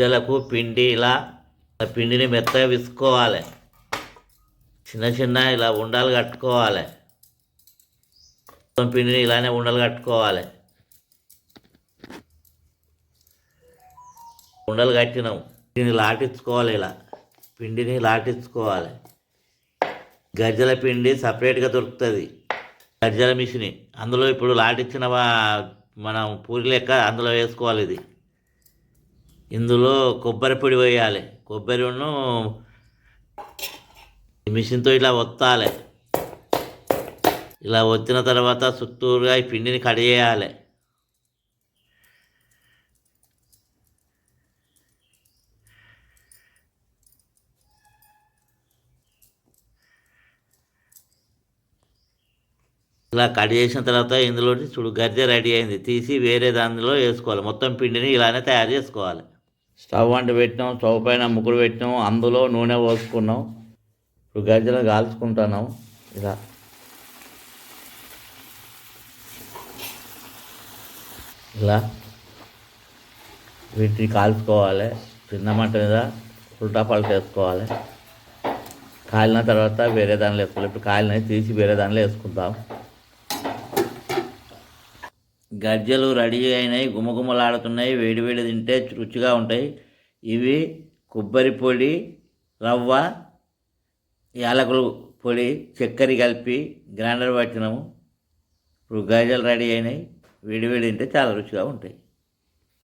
గజ్జలకు పిండి ఇలా పిండిని మెత్తగా విసుకోవాలి. చిన్న చిన్న ఇలా ఉండలు కట్టుకోవాలి. పిండిని ఇలానే ఉండలు కట్టుకోవాలి. ఉండలు కట్టినాం. దీన్ని లాటించుకోవాలి ఇలా. పిండిని లాటించుకోవాలి. గజ్జల పిండి సపరేట్గా దొరుకుతుంది. గజ్జల మిషన్. అందులో ఇప్పుడు లాటించిన మనం పూరి లెక్క అందులో వేసుకోవాలి ఇది. ఇందులో కొబ్బరి పొడి వేయాలి. కొబ్బరిను ఈ మిషన్తో ఇలా ఒత్తాలి. ఇలా వచ్చిన తర్వాత చుట్టూరుగా ఈ పిండిని కడిగేయాలి ఇలా కట్ చేసిన తర్వాత ఇందులో చూడు గరిజె రెడీ అయింది. తీసి వేరే దానిలో వేసుకోవాలి. మొత్తం పిండిని ఇలానే తయారు చేసుకోవాలి. స్టవ్ వంట పెట్టినాం స్టవ్ పైన ముగ్గురు పెట్టినాం అందులో నూనె పోసుకున్నాం ఇప్పుడు గజ్జలు కాల్చుకుంటున్నాం ఇలా. ఇలా. వీటిని కాల్చుకోవాలి చిన్న మంట మీద ఉల్టా పల్ట వేసుకోవాలి. కాలిన తర్వాత వేరే దానిలో వేసుకోవాలి. ఇప్పుడు కాలినవి తీసి వేరే దానిలో వేసుకుంటాం. గజ్జలు రెడీ అయినాయి గుమగుమలాడుతున్నాయి వేడివేడి తింటే రుచిగా ఉంటాయి. ఇవి కొబ్బరి పొడి రవ్వ యాలకులు పొడి చక్కెర కలిపి గ్రైండర్ పట్టినాము. ఇప్పుడు గజ్జలు రెడీ అయినాయి వేడివేడి తింటే చాలా రుచిగా ఉంటాయి.